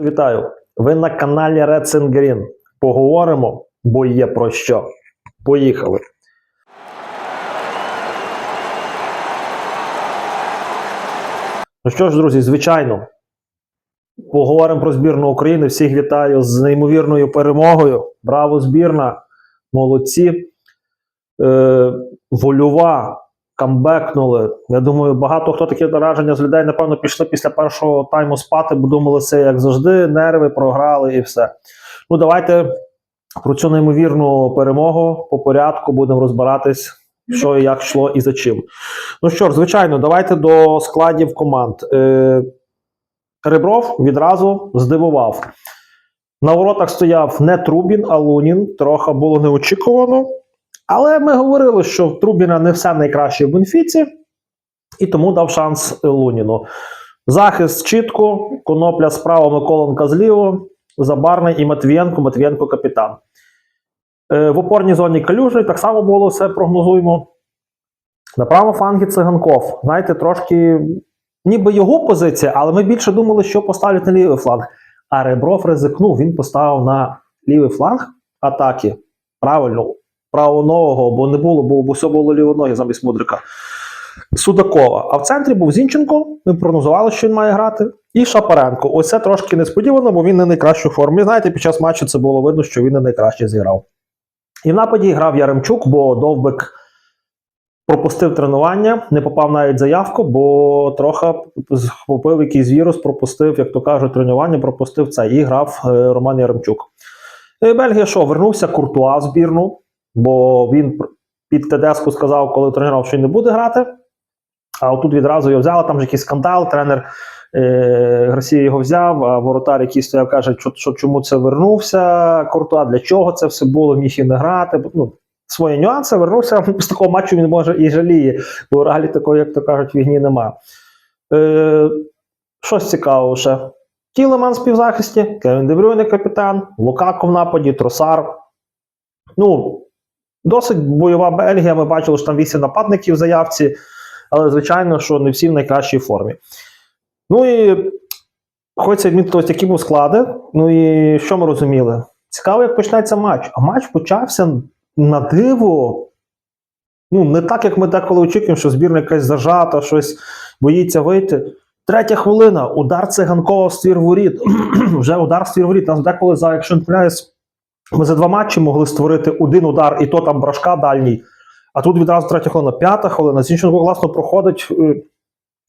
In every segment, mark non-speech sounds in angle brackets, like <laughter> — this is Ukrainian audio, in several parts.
Вітаю! Ви на каналі Red Sun Green. Поговоримо, бо є про що. Поїхали. Ну що ж, друзі, звичайно, поговоримо про збірну України. Всіх вітаю з неймовірною перемогою. Браво, збірна! Молодці. Е, вольова, камбекнули. Я думаю, багато хто таке враження з людей, напевно, пішли після першого тайму спати, бо думали, це як завжди, нерви програли і все. Ну, давайте про цю неймовірну перемогу по порядку будемо розбиратись, що і як йшло і за чим. Ну що ж, звичайно, давайте до складів команд. Е, Ребров відразу здивував. На воротах стояв не Трубін, а Лунін. Трохи було неочікувано. Але ми говорили, що в Трубіна не все найкраще в Бенфіці, і тому дав шанс Луніну. Захист чітко, конопля справа, Миколенка зліво, Забарний і Матвієнко, Матвієнко капітан. Е, в опорній зоні Калюжний так само було все прогнозуємо. На правому флангі Циганков. Знаєте, трошки ніби його позиція, але ми більше думали, що поставлять на лівий фланг. А Ребров ризикнув, він поставив на лівий фланг атаки. Правильно, правоного, бо не було, бо все лівоногі замість Мудрика. Судакова. А в центрі був Зінченко. Ми прогнозували, що він має грати. І Шапаренко. Ось це трошки несподівано, бо він не найкращу формі. Знаєте, під час матчу це було видно, що він не найкраще зіграв. І в нападі грав Яремчук, бо Довбик пропустив тренування, не попав навіть заявку, бо трохи схопив якийсь вірус, пропустив, як то кажуть, тренування, пропустив це. І грав е, Роман Яремчук. І Бельгія що, вернувся Куртуа збірну, бо він під Тедеску сказав, коли тренував, що він не буде грати. А отут відразу його взяли, там ж якийсь скандал, тренер е, його взяв, а воротар, який стояв, каже, що, що чому це вернувся, Куртуа, для чого це все було, міг і не грати. Ну, свої нюанси, вернувся <laughs> з такого матчу він може і жаліє, бо реалі такої, як то кажуть, вігні нема. Е, щось цікавого ще. Тілеман співзахисті, Кевін Дебрюйне капітан, Лукако в нападі, Тросар. Ну, досить бойова Бельгія. Ми бачили, що там 8 нападників в заявці, але, звичайно, що не всі в найкращій формі. Ну і хочеться відмітити, які був склади. Ну і що ми розуміли? Цікаво, як почнеться матч. А матч почався на диво. Ну, не так, як ми деколи очікуємо, що збірна якась зажата, щось боїться вийти. Третя хвилина, удар циганкова в ствір воріт. <clears throat> Вже удар в ствір воріт. Нас деколи, за, якщо не помиляюсь, ми за два матчі могли створити один удар, і то там брашка дальній. А тут відразу третя хвилина, п'ята хвилина. Зінченко класно проходить, е,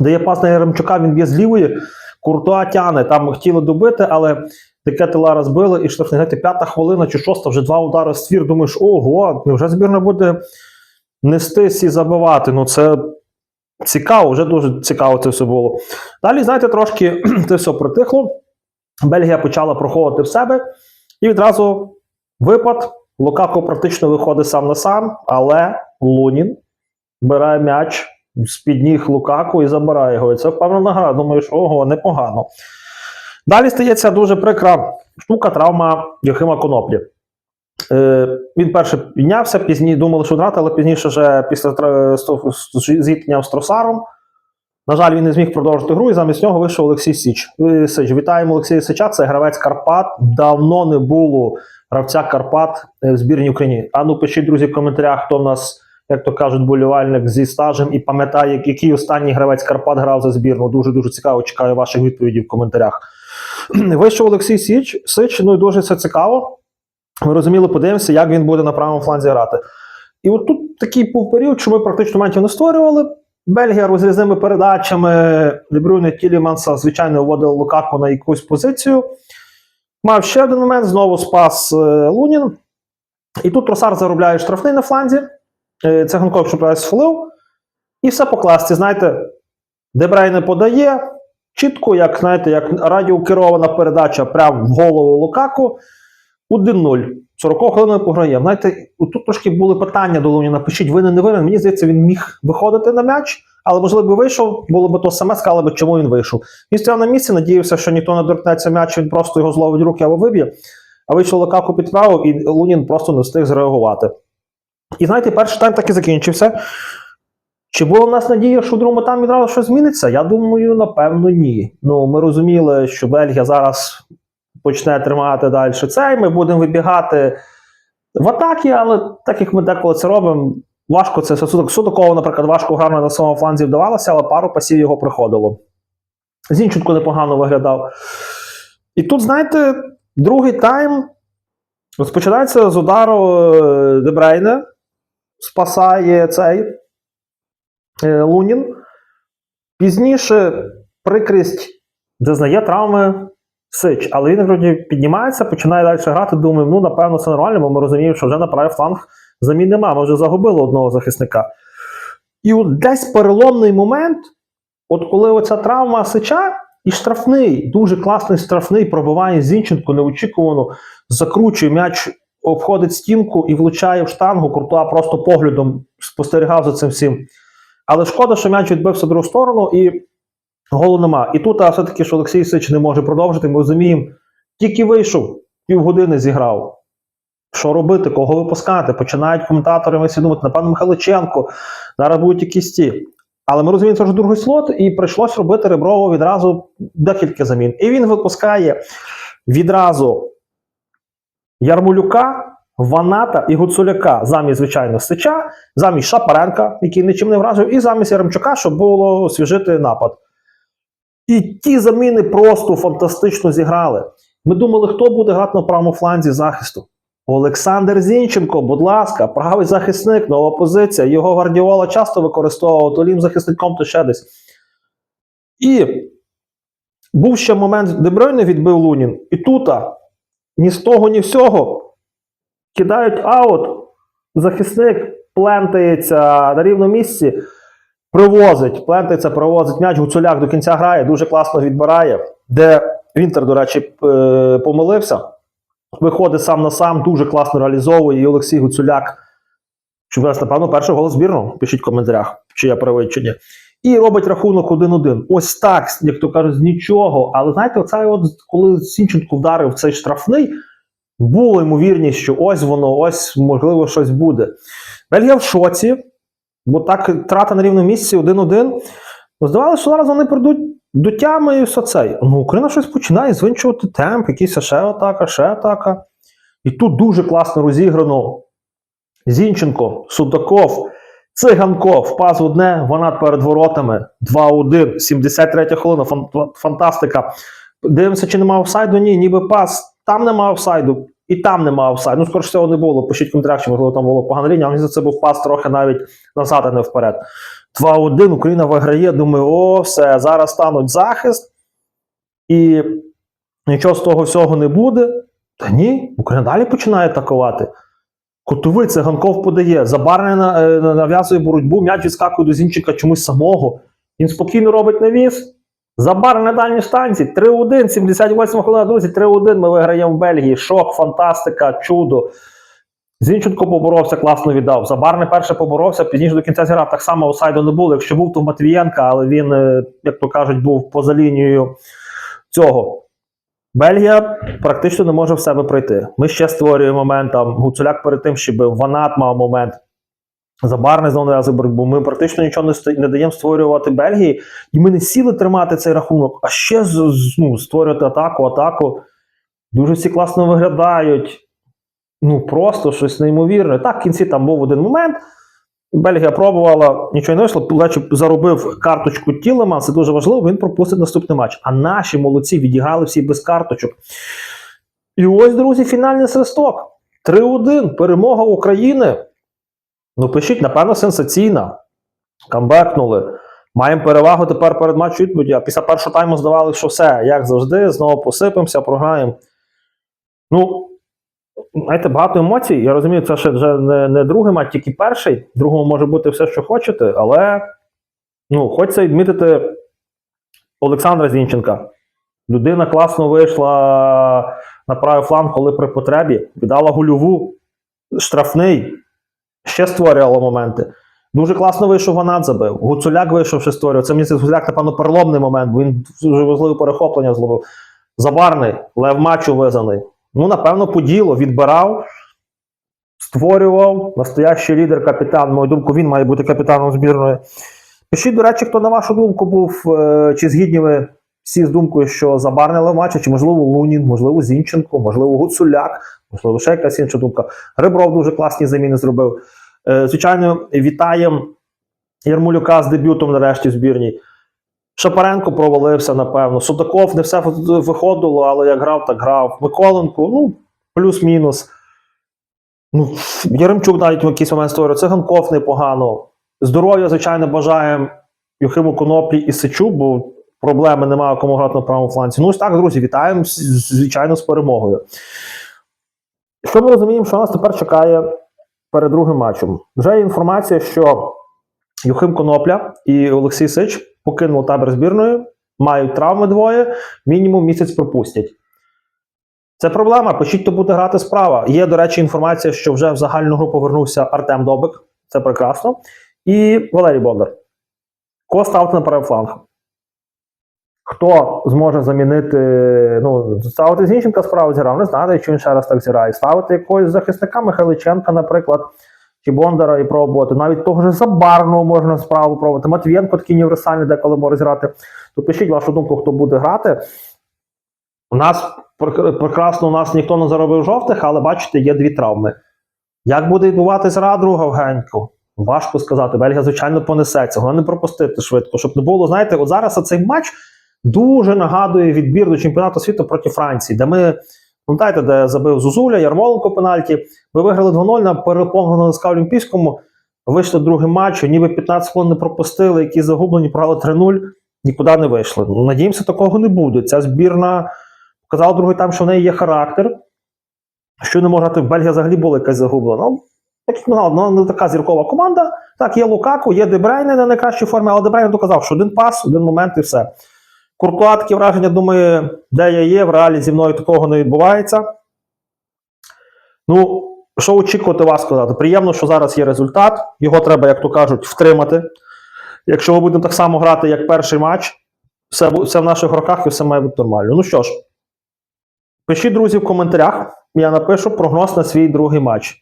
дає пас на Яремчука, він б'є з лівої, Куртуа тяне. Там хотіли добити, але таке тела розбили і штрафний. Знаєте, п'ята хвилина чи шоста, вже два удари в ствір. Думаєш, ого, вже збірна буде нестись і забивати. Ну це цікаво, вже дуже цікаво це все було. Далі, знаєте, трошки <clears throat> це все притихло. Бельгія почала проходити в себе, і відразу випад. Лукако практично виходить сам на сам, але Лунін бере м'яч з-під ніг Лукаку і забирає його. І це впевнена гра. Думаєш, ого, непогано. Далі стається дуже прикра штука, травма Йохима Коноплі. Е, він перше піднявся, пізніше думали, що грати, але пізніше вже після зіткнення з Тросаром. На жаль, він не зміг продовжити гру, і замість нього вийшов Олексій Січ. Е, Сич. Вітаємо Олексія Сича, це гравець Карпат. Давно не було гравця Карпат е, в збірній Україні. А ну пишіть, друзі, в коментарях, хто в нас, як то кажуть, болівальник зі стажем і пам'ятає, який останній гравець Карпат грав за збірну. Дуже дуже цікаво. Чекаю ваших відповідей в коментарях. <clears throat> Вийшов Олексій Січ, Сич, ну і дуже все цікаво. Ми розуміли, подивимося, як він буде на правому фланзі грати. І от тут такий був період, що ми практично моментів не створювали. Бельгія розрізними передачами Дебрюйне Тіліманса, звичайно, вводили Лукако на якусь позицію. Мав ще один момент, знову спас е, Лунін. І тут Росар заробляє штрафний на фланзі. Е, Циганков, що правильно схвалив. І все по класці. Знаєте, Дебрей не подає. Чітко, як знаєте, як радіокерована передача прямо в голову Лукаку. 1-0. 40 хвилин пограє. Знаєте, тут трошки були питання до Луніна. Пишіть, винен не винен. Мені здається, він міг виходити на м'яч, але можливо вийшов, було б то саме, сказали б, чому він вийшов. Він стояв на місці, надіявся, що ніхто не доторкнеться м'яч, він просто його зловить руки або виб'є. А вийшов Лукаку підправив, і Лунін просто не встиг зреагувати. І знаєте, перший тайм так і закінчився. Чи було в нас надія, що в другому там відразу щось зміниться? Я думаю, напевно, ні. Ну, ми розуміли, що Бельгія зараз почне тримати далі цей. Ми будемо вибігати в атаки, але так як ми деколи це робимо, важко це Судакову, наприклад, важко гарно на своєму фланзі вдавалося, але пару пасів його приходило. Зінченко непогано виглядав. І тут, знаєте, другий тайм розпочинається з удару е, Дебрейне, спасає цей е, Лунін. Пізніше прикрість зазнає травми Сич, але він вроді піднімається, починає далі грати. Думаю, ну напевно, це нормально, бо ми розуміємо, що вже на правий фланг замін нема. Ми вже загубили одного захисника. І от десь переломний момент, от коли оця травма Сича, і штрафний, дуже класний штрафний, пробиває Зінченко неочікувано, закручує м'яч, обходить стінку і влучає в штангу. Куртуа просто поглядом спостерігав за цим всім. Але шкода, що м'яч відбився в другу сторону і голу нема. І тут а, все-таки, що Олексій Сич не може продовжити, ми розуміємо, тільки вийшов, півгодини зіграв. Що робити, кого випускати? Починають коментатори ми думати, напевно, Михайличенко, зараз будуть якісь ті. Але ми розуміємо, це вже другий слот, і прийшлось робити Реброву відразу декілька замін. І він випускає відразу Ярмолюка, Ваната і Гуцуляка замість, звичайно, Сича, замість Шапаренка, який нічим не вразив, і замість Яремчука, щоб було освіжити напад. І ті заміни просто фантастично зіграли. Ми думали, хто буде грати на правому фланзі захисту. Олександр Зінченко, будь ласка, правий захисник, нова позиція. Його Гвардіола часто використовував, то лім захисником, то ще десь. І був ще момент, де Бройне відбив Лунін. І тут ні з того, ні всього кидають аут. Захисник плентається на рівному місці, привозить, плентається, привозить м'яч, Гуцуляк до кінця грає, дуже класно відбирає. Де Вінтер, до речі, е, помилився. Виходить сам на сам, дуже класно реалізовує. І Олексій Гуцуляк, що нас, напевно, перший голос збірну. Пишіть в коментарях, чи я правий, чи ні. І робить рахунок 1-1. Ось так, як то кажуть, з нічого. Але знаєте, оцей от, коли Сінченко вдарив цей штрафний, було ймовірність, що ось воно, ось, можливо, щось буде. Бельгія в шоці, бо так трата на рівному місці 1-1. Ну, Здавалося, що зараз вони прийдуть до тями і все це. Ну, Україна щось починає звинчувати темп, якийсь ще атака, ще атака. І тут дуже класно розіграно. Зінченко, Судаков, Циганков, пас в одне, вона перед воротами. 2-1, 73 хвилина, фантастика. Дивимося, чи нема офсайду? Ні, ніби пас. Там нема офсайду, і там нема офсайду. Ну, скоріше всього, не було. Пишіть коментарях, можливо там було погана лінія, а мені за це був пас трохи навіть назад, а не вперед. 2-1, Україна виграє. Думаю, о, все, зараз стануть захист, і нічого з того всього не буде. Та ні, Україна далі починає атакувати. Котовий Циганков подає, Забарний на- е, нав'язує боротьбу, м'яч відскакує до Зінченка чомусь самого. Він спокійно робить навіс. Забар на дальній станції. 3-1, 78 хвилина, друзі, 3-1. Ми виграємо в Бельгії. Шок, фантастика, чудо. Зінченко поборовся, класно віддав. Забар не перше поборовся, пізніше до кінця зіграв. Так само офсайду не було. Якщо був, то Матвієнка, але він, е, як то кажуть, був поза лінією цього. Бельгія практично не може в себе пройти. Ми ще створюємо момент. Там Гуцуляк перед тим, щоб Ванат мав момент. Забарний знову нав'язує боротьбу. Ми практично нічого не, не даємо створювати Бельгії, і ми не сіли тримати цей рахунок, а ще ну, створювати атаку, атаку. Дуже всі класно виглядають. Ну, просто щось неймовірне. Так, в кінці там був один момент. Бельгія пробувала, нічого не вийшло. Лечо заробив карточку Тілема, це дуже важливо, він пропустить наступний матч. А наші молодці відіграли всі без карточок. І ось, друзі, фінальний свисток. 3-1. Перемога України. Ну, пишіть, напевно, сенсаційна. Камбекнули. Маємо перевагу тепер перед матчем відповіді. А після першого тайму здавалося, що все, як завжди, знову посипемося, програємо. Ну, знаєте, багато емоцій. Я розумію, це ще вже не, не другий матч, тільки перший. Другому може бути все, що хочете, але ну, хочеться відмітити Олександра Зінченка. Людина класно вийшла на правий фланг, коли при потребі, віддала гольову, штрафний, ще створювала моменти. Дуже класно вийшов Ванат забив. Гуцуляк вийшов, ще створював. Це мені Гуцуляк, напевно, переломний момент, бо він дуже важливе перехоплення зловив. Забарний, лев матчу визнаний. Ну, напевно, по ділу відбирав. створював, настоящий лідер, капітан. Мою думку, він має бути капітаном збірної. Пишіть, до речі, хто на вашу думку був, е, чи згідні ви всі з думкою, що забарнили в матчі, чи можливо Лунін, можливо, Зінченко, можливо, Гуцуляк, можливо, ще якась інша думка. Ребров дуже класні заміни зробив. Е, Звичайно, вітаємо Ярмолюка з дебютом нарешті в збірній. Шапаренко провалився, напевно. Судаков не все виходило, але як грав, так грав. Миколенко, ну, плюс-мінус. Ну, Яремчук навіть в якийсь момент створює. Циганков непогано. Здоров'я, звичайно, бажаємо Юхиму Коноплі і Сичу, бо проблеми немає кому грати на правому фланці. Ну, ось так, друзі, вітаємо, звичайно, з перемогою. Що ми розуміємо, що нас тепер чекає перед другим матчем? Вже є інформація, що Юхим Конопля і Олексій Сич покинули табір збірної, мають травми двоє, мінімум місяць пропустять. Це проблема. Пишіть, хто буде грати справа. Є, до речі, інформація, що вже в загальну групу повернувся Артем Добик. Це прекрасно. І Валерій Бондар. Кого ставити на правий фланг? Хто зможе замінити, ну, ставити Зінченка справа зіграв, не знаю, чи він ще раз так зіграє. Ставити якогось захисника Михайличенка, наприклад, чи Бондара і пробувати. Навіть того ж Забарного можна справу пробувати. Матвієнко такий універсальний, деколи може зіграти. То пишіть вашу думку, хто буде грати. У нас прекрасно, у нас ніхто не заробив жовтих, але бачите, є дві травми. Як буде відбуватися гра в Геньку? Важко сказати. Бельгія, звичайно, понесеться. Головне не пропустити швидко, щоб не було. Знаєте, от зараз цей матч дуже нагадує відбір до чемпіонату світу проти Франції, де ми, пам'ятаєте, де забив Зузуля, Ярмоленко пенальті. Ми виграли 2-0 на переповненому СК Олімпійському. Вийшли другий матч, ніби 15 хвилин не пропустили, які загублені, програли 3-0, нікуди не вийшли. Ну, Надіємося, такого не буде. Ця збірна показала другий там, що в неї є характер. Що не може грати, Бельгія взагалі була якась загублена. Ну, як я сказав, ну, не така зіркова команда. Так, є Лукаку, є Дебрейне на найкращій формі, але Дебрейне доказав, що один пас, один момент і все. Куртуа таке враження, думає, де я є, в реалі зі мною такого не відбувається. Ну, що очікувати вас сказати? Приємно, що зараз є результат. Його треба, як то кажуть, втримати. Якщо ми будемо так само грати, як перший матч, все, все в наших руках і все має бути нормально. Ну що ж, пишіть, друзі, в коментарях. Я напишу прогноз на свій другий матч.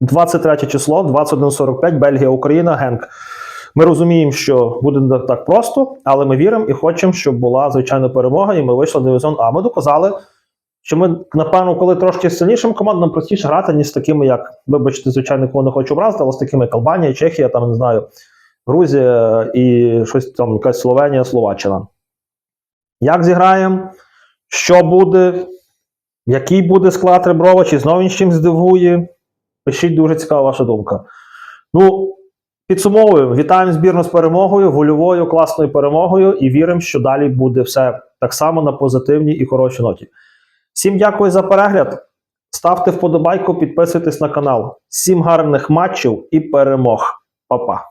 23 число, 21.45, Бельгія, Україна, Генк. Ми розуміємо, що буде не так просто, але ми віримо і хочемо, щоб була звичайна перемога, і ми вийшли дивізіон А. Ми доказали, що ми, напевно, коли трошки сильнішим командам, простіше грати, ніж з такими, як, вибачте, звичайно, кого не хочу образити, але з такими як Албанія, Чехія, там не знаю, Грузія і щось там, якась Словенія, Словаччина. Як зіграємо? Що буде? Який буде склад Реброва? Чи знову він чим здивує? Пишіть дуже цікава ваша думка. Ну, підсумовуємо. Вітаємо збірну з перемогою, вольовою, класною перемогою і віримо, що далі буде все так само на позитивній і хорошій ноті. Всім дякую за перегляд. Ставте вподобайку, підписуйтесь на канал. Всім гарних матчів і перемог. Па-па.